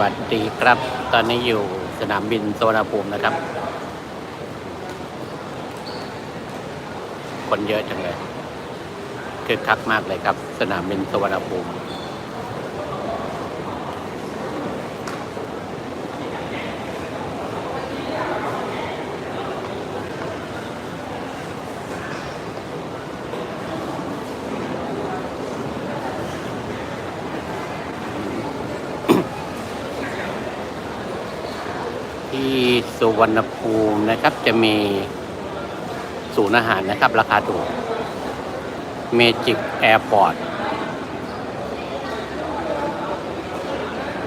วัสดีครับ ตอนนี้อยู่สนามบินสุวรรณภูมินะครับ คนเยอะจังเลย คือคักมากเลยครับ สนามบินสุวรรณภูมิ ที่สุ วรรณภูมินะครับ จะมีศูนย์อาหารนะครับ ราคาถูกเมจิกแอร์พอร์ต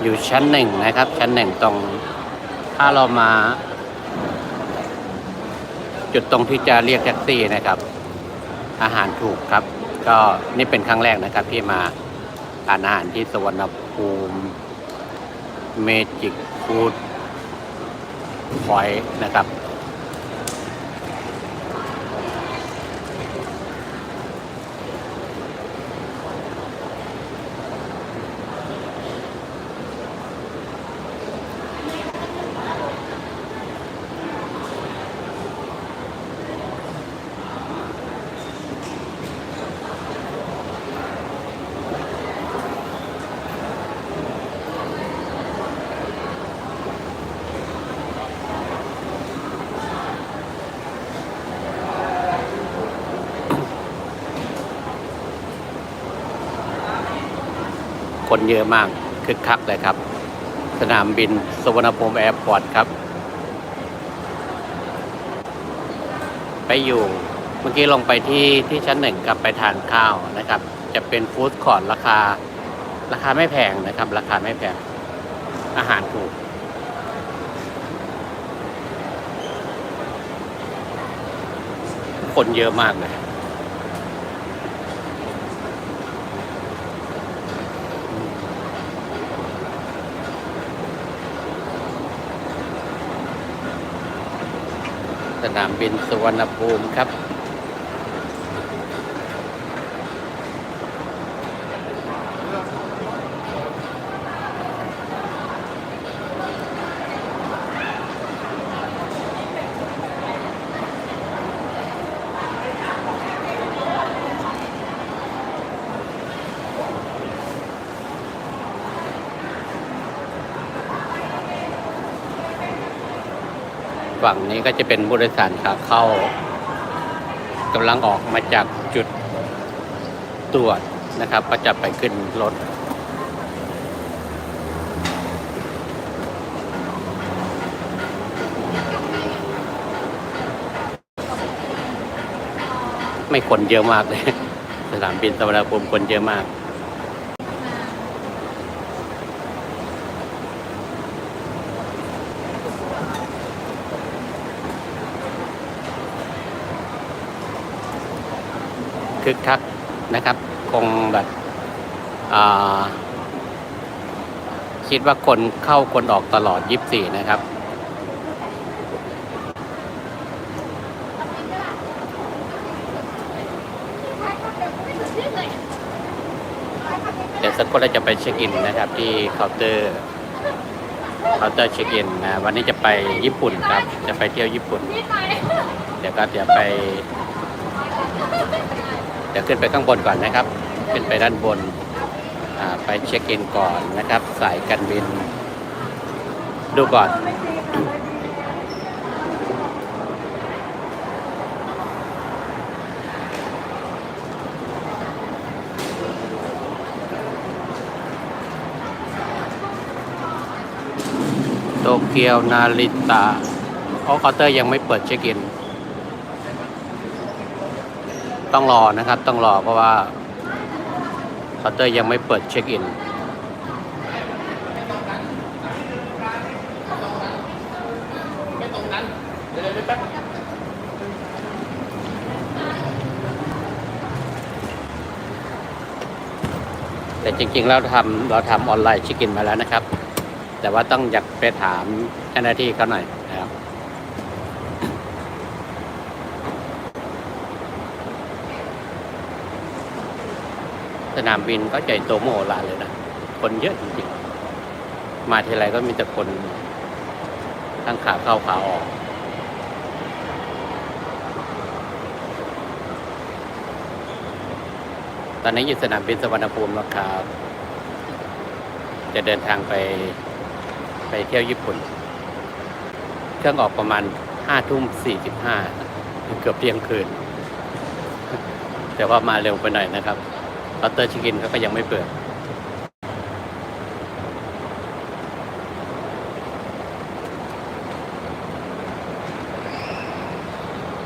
อยู่ชั้นหนึ่งนะครับ ชั้นหนึ่งตรง ถ้าเรามา จุดตรงที่จะเรียกแท็กซี่นะครับ อาหารถูกครับ ก็นี่เป็นครั้งแรกนะครับที่มาทานอาหารที่สุวรรณภูมิเมจิกฟู้ด พอยต์นะครับ คนเยอะมากคึกคักเลยครับ สนามบินสุวรรณภูมิแอร์พอร์ตครับ ไปอยู่เมื่อกี้ลงไปที่ที่ชั้นหนึ่งกับไปทานข้าวนะครับ จะเป็นฟู้ดคอร์ทราคา ราคาไม่แพงนะครับ ราคาไม่แพง อาหารถูกคนเยอะมากเลย นามบินสุวรรณภูมิครับ ฝั่งนี้ก็จะเป็นผู้โดยสารขาเข้ากำลังออกมาจากจุดตรวจนะครับ ก็จะไปขึ้นรถไม่คนเยอะมากเลย สนามบินสวรรณภูมิคนเยอะมาก คึกคักนะครับ คงแบบคิดว่าคนเข้าคนออกตลอด 24 นะครับ เดี๋ยวสักครู่เราจะไปเช็คอินนะครับ ที่เคาน์เตอร์เคาน์เตอร์เช็คอินนะวันนี้จะไปญี่ปุ่นครับ จะไปเที่ยวญี่ปุ่น เดี๋ยวก็เดี๋ยวไป เดี๋ยวขึ้นไปข้างบนก่อนนะครับ ขึ้นไปด้านบนไปเช็คอินก่อนนะครับ สายการบิน ดูก่อนโตเกียวนาริตะเพราะเคาน์เตอร์ยังไม่เปิดเช็คอิน ต้องรอนะครับ ต้องรอเพราะว่าเคาน์เตอร์ยังไม่เปิดเช็คอินแต่จริงๆเราทำเราทำออนไลน์เช็คอินมาแล้วนะครับ แต่ว่าต้องอยากไปถามเจ้าหน้าที่เขาหน่อย สนามบินก็ใจโตโมโหลานเลยนะ คนเยอะมากมาทีไรก็มีแต่คนทั้งขาเข้าขาออกตอนนี้อยู่สนามบินสุวรรณภูมิแล้วครับ จะเดินทางไปไปเที่ยวญี่ปุ่น เครื่องออกประมาณห้าทุ่มสี่สิบห้าเกือบเที่ยงคืน แต่ว่ามาเร็วไปหน่อยนะครับ ลอตเตอร์ชิกินเขาก็ยังไม่เปิด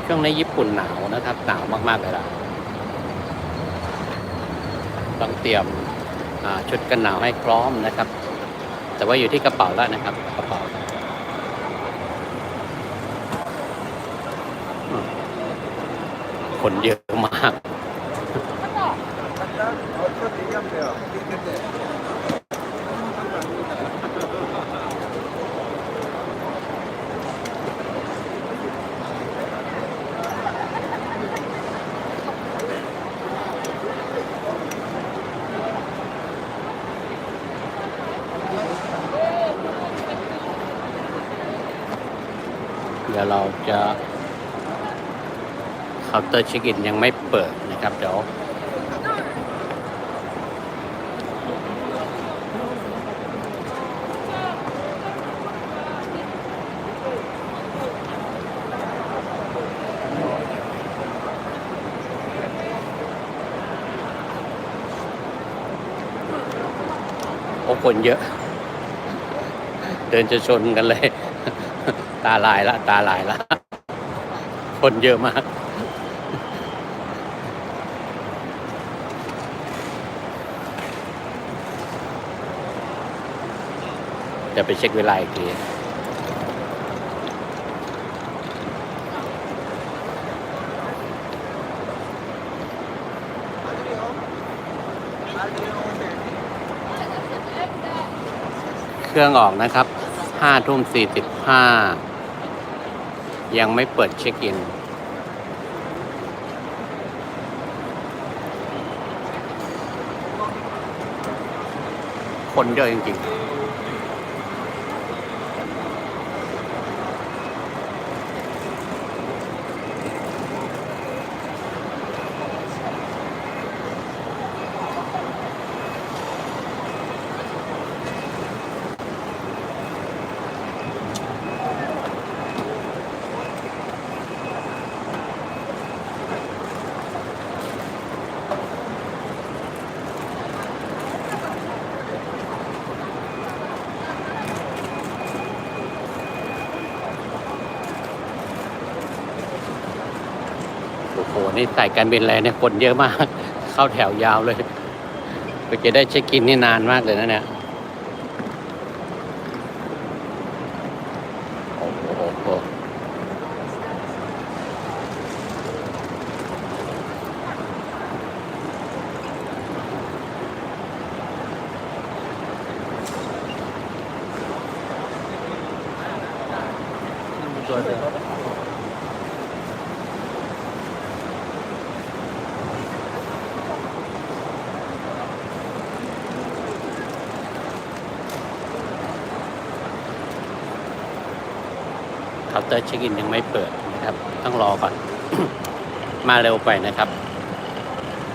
ช่วงในญี่ปุ่นหนาวนะครับ หนาวมากๆเลยล่ะ ต้องเตรียมชุดกันหนาวให้พร้อมนะครับ แต่ว่าอยู่ที่กระเป๋าแล้วนะครับ กระเป๋าคนเยอะมาก เดี๋ยวเราจะเคาน์เตอร์เช็คอินยังไม่เปิดนะครับ เดี๋ยวโอ้คนเยอะ เดินจะชนกันเลย ตาลายละ ตาลายละ คนเยอะมาก จะไปเช็คเวลาอีกทีเครื่องออกนะครับ ห้าทุ่มสี่สิบห้ายังไม่เปิดเช็คอิน คนเยอะจริงๆ นี่สายการบินอะไรเนี่ยคนเยอะมาก เข้าแถวยาวเลยไปจะได้เช็คอินนี่นานมากเลยนะเนี่ย เคาน์เตอร์เช็คอินยังไม่เปิดนะครับ ต้องรอก่อน มาเร็วไปนะครับ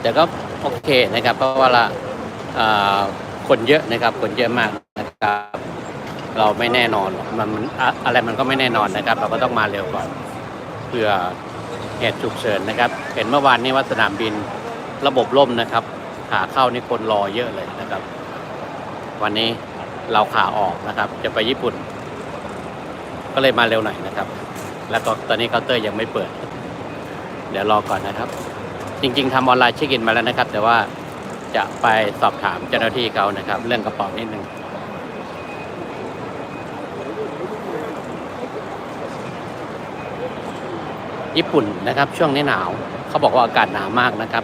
แต่ก็โอเคนะครับ เพราะว่าละคนเยอะนะครับ คนเยอะมากนะครับ เราไม่แน่นอนมันอะไรมันก็ไม่แน่นอนนะครับ เราก็ต้องมาเร็วก่อนเพื่อเหตุฉุกเฉินนะครับ เห็นเมื่อวานนี้ว่าสนามบินระบบล่มนะครับขาเข้านี่คนรอเยอะเลยนะครับ วันนี้เราขาออกนะครับ จะไปญี่ปุ่น ก็เลยมาเร็วหน่อยนะครับ แล้วก็ตอนนี้เคาน์เตอร์ยังไม่เปิด เดี๋ยวรอก่อนนะครับ จริง ๆทำออนไลน์เช็คอินมาแล้วนะครับ แต่ว่าจะไปสอบถามเจ้าหน้าที่เขานะครับ เรื่องกระเป๋านิดนึงญี่ปุ่นนะครับ ช่วงนี้หนาวเขาบอกว่าอากาศหนาวมากนะครับ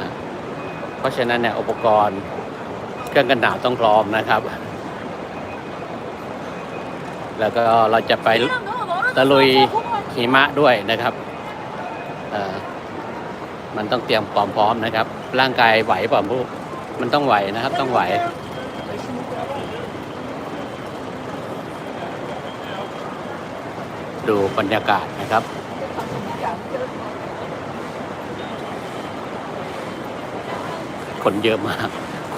นะเพราะฉะนั้นเนี่ยอุปกรณ์เครื่องกันหนาวต้องพร้อมนะครับ แล้วก็เราจะไปตะลุยหิมะด้วยนะครับมันต้องเตรียมความพร้อมนะครับ ร่างกายไหวป่ะพวกมันต้องไหวนะครับ ต้องไหวดูบรรยากาศนะครับ คนเยอะมาก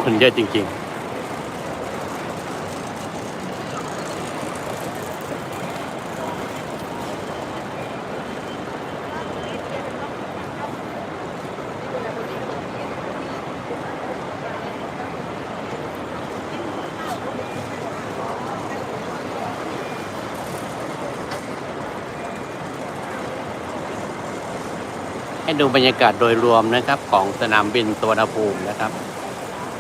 คนเยอะจริง ๆ ให้ดูบรรยากาศโดยรวมนะครับของสนามบินสุวรรณภูมินะครับ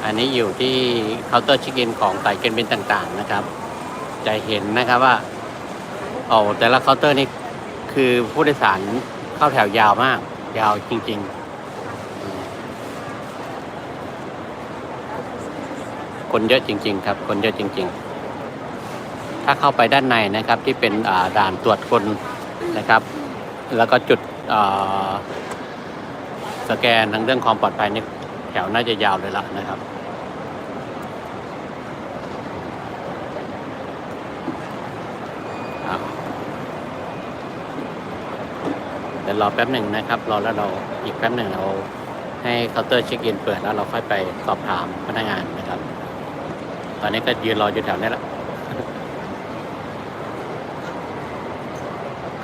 อันนี้อยู่ที่เคาน์เตอร์เช็คอินของสายการบินต่างๆนะครับ จะเห็นนะครับว่าโอ้แต่ละเคาน์เตอร์นี่คือผู้โดยสารเข้าแถวยาวมาก ยาวจริง ๆ คนเยอะจริง ๆ ครับ คนเยอะจริง ๆ ถ้าเข้าไปด้านในนะครับที่เป็นด่านตรวจคนนะครับ แล้วก็จุด สแกนทางเรื่องความปลอดภัยนี่แถวน่าจะยาวเลยละนะครับเดี๋ยวรอแป๊บหนึ่งนะครับ รอแล้วเราอีกแป๊บหนึ่งเราให้เคาน์เตอร์เช็คอินเปิดแล้วเราค่อยไปสอบถามพนักงานนะครับ ตอนนี้ก็ยืนรออยู่แถวนี้ละ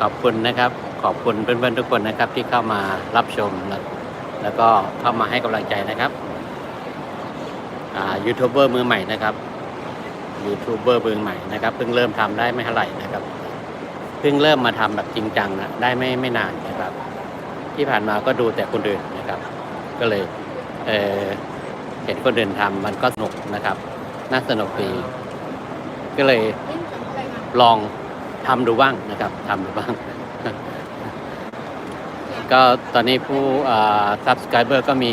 ขอบคุณนะครับ ขอบคุณเพื่อนๆทุกคนนะครับที่เข้ามารับชมแล้ว แล้วก็เข้ามาให้กำลังใจนะครับอ่ายูทูบเบอร์มือใหม่นะครับยูทูบเบอร์มือใหม่นะครับเพิ่งเริ่มทำได้ไม่เท่าไหร่นะครับเพิ่งเริ่มมาทำแบบจริงจังนะได้ไม่ไม่นานนะครับ ที่ผ่านมาก็ดูแต่คนอื่นนะครับ ก็เลยเออเห็นคนอื่นทำมันก็สนุกนะครับ น่าสนุกดีก็เลยลองทำดูบ้างนะครับทำดูบ้าง ก็ตอนนี้ผู้อ่า subscriber ก็มี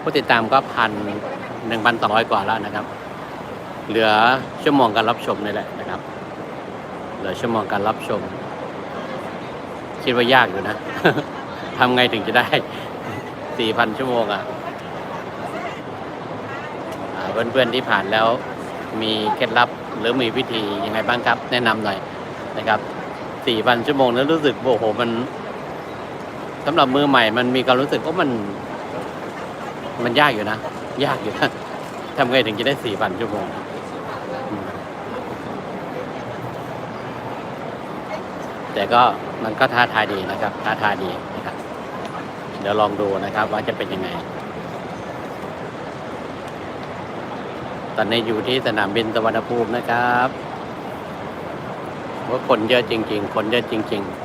ผู้ติดตามก็พันหนึ่งพันสองร้อยกว่าแล้วนะครับ เหลือชั่วโมงการรับชมนี่แหละนะครับ เหลือชั่วโมงการรับชม คิดว่ายากอยู่นะทำไงถึงจะได้สี่พันชั่วโมงอะอ่าเพื่อนๆที่ผ่านแล้วมีเคล็ดลับหรือมีวิธียังไงบ้างครับ แนะนำหน่อยนะครับสี่พันชั่วโมงนั้นรู้สึกโอ้โหมัน สำหรับมือใหม่มันมีความรู้สึกว่ามัน มันยากอยู่นะ ยากอยู่นะทำไงถึงจะได้สี่พันชั่วโมงแต่ก็มันก็ท้าทายดีนะครับ ท้าทายดีนะครับ เดี๋ยวลองดูนะครับ ว่าจะเป็นยังไง ตอนนี้อยู่ที่สนามบินสวรรณภูมินะครับว่าคนเยอะจริง ๆ คนเยอะจริง ๆ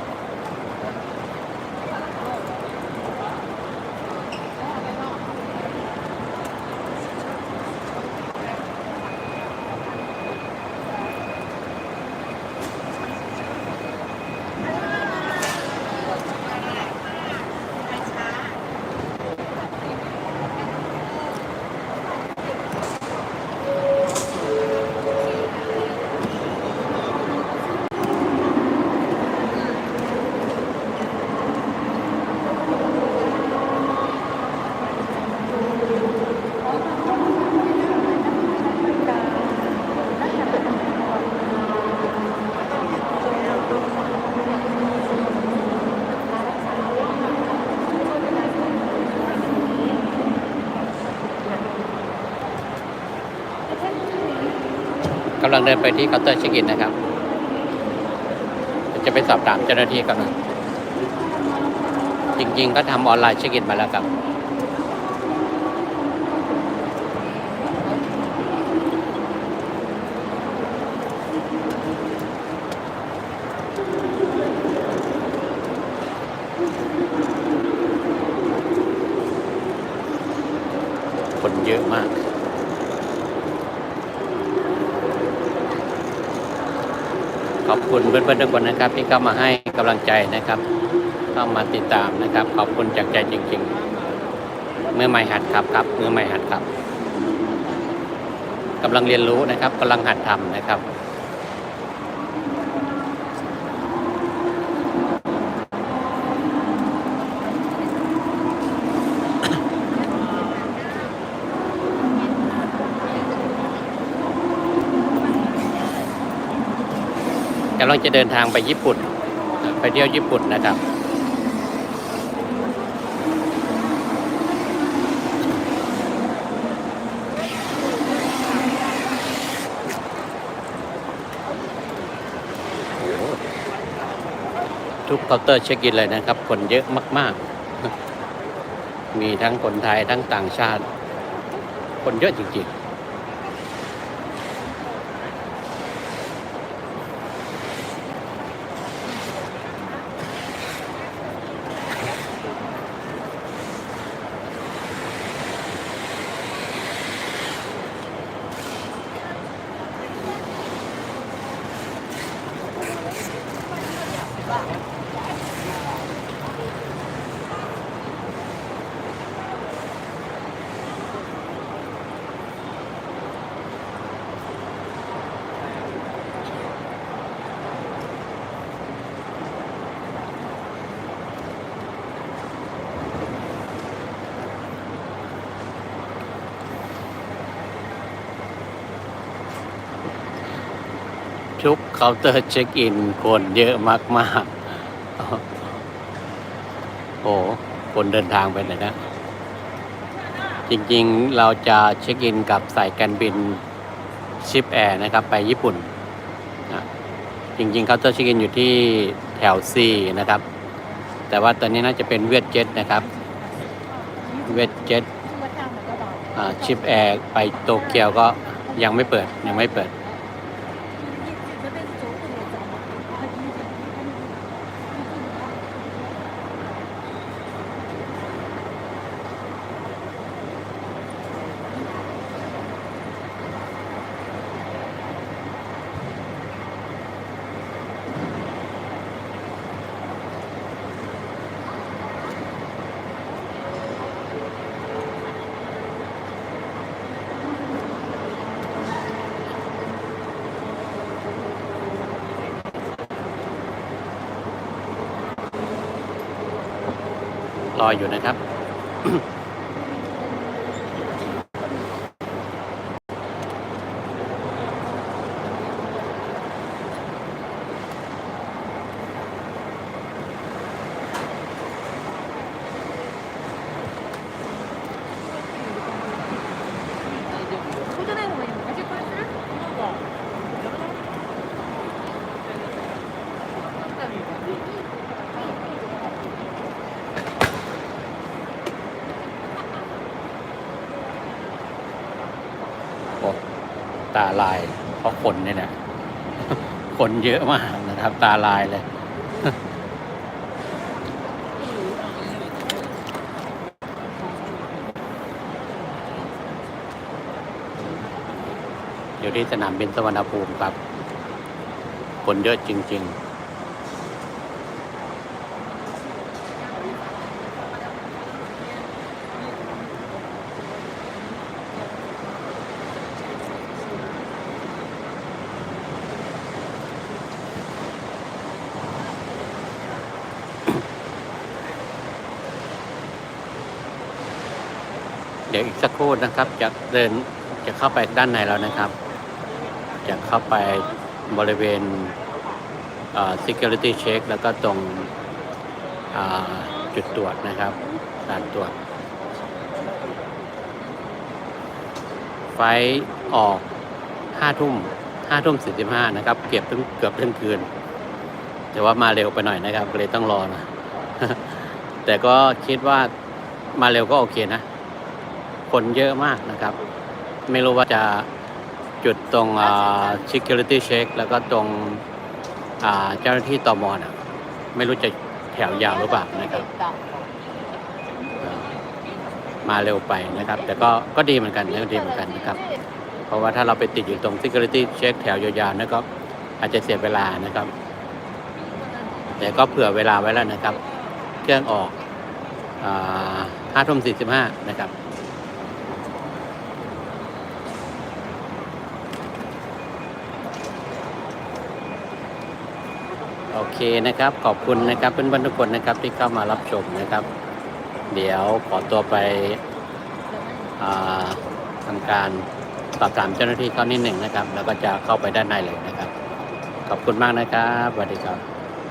ำลังเดินไปที่เคาน์เตอร์เช็คอินนะครับ จะไปสอบถามเจ้าหน้าที่กันนะจริงๆ ก็ทำออนไลน์เช็คอินมาแล้วครับคนเยอะมาก ขอบคุณเพื่อนๆทุกคนนะครับ ที่เข้ามาให้กำลังใจนะครับเข้ามาติดตามนะครับ ขอบคุณจากใจจริงๆ เมื่อใหม่หัดขับครับเมื่อใหม่หัดขับกำลังเรียนรู้นะครับกำลังหัดทำนะครับำลังจะเดินทางไปญี่ปุ่น ไปเที่ยวญี่ปุ่นนะครับ ทุกเคาน์เตอร์เช็คอินเลยนะครับ คนเยอะมาก ๆ มีทั้งคนไทยทั้งต่างชาติ คนเยอะจริง ๆ ทุก เคาน์เตอร์เช็คอินคนเยอะมากๆ โอ้คนเดินทางไปไหนนะ จริงๆเราจะเช็คอินกับสายการบินชิปแอร์นะครับ ไปญี่ปุ่นนะจริงๆเคาน์เตอร์เช็คอินอยู่ที่แถว C นะครับ แต่ว่าตอนนี้น่าจะเป็นเวียดเจ็ตนะครับ เวียดเจ็ตชิปแอร์ไปโตเกียวก็ยังไม่เปิดยังไม่เปิด รออยู่นะครับ ตาลาย เพราะคนเนี่ยนะคนเยอะมากนะครับ ตาลายเลยอยู่ที่สนามบินสวรรณภูมิครับ คนเยอะจริง ๆ สักครู่นะครับ จะเดินจะเข้าไปด้านในแล้วนะครับ จะเข้าไปบริเวณอ่อ security check แล้วก็ตรงจุดตรวจนะครับด่านตรวจ ไฟล์ออกห้าทุ่มห้าทุ่มสี่สิบห้านะครับ เก็บทั้งเกือบทั้งคืน แต่ว่ามาเร็วไปหน่อยนะครับเลยต้องรอนะ แต่ก็คิดว่ามาเร็วก็โอเคนะ คนเยอะมากนะครับ ไม่รู้ว่าจะจุดตรง security check แล้วก็ตรงเจ้าหน้าที่ตอมอนะไม่รู้จะแถวยาวหรือเปล่านะครับ มาเร็วไปนะครับ แต่ก็ก็ดีเหมือนกันนะดีเหมือนกันนะครับ เพราะว่าถ้าเราไปติดอยู่ตรง security check แถวยาวๆนะก็อาจจะเสียเวลานะครับ แต่ก็เผื่อเวลาไว้แล้วนะครับ เครื่องออกห้าทุ่มสี่สิบห้านะครับ เคนะครับ ขอบคุณนะครับเพื่อนๆทุกคนนะครับที่เข้ามารับชมนะครับ เดี๋ยวขอตัวไปทำการสอบถามเจ้าหน้าที่เขานิดหนึ่งนะครับ แล้วก็จะเข้าไปด้านในเลยนะครับ ขอบคุณมากนะครับสวัสดีครับ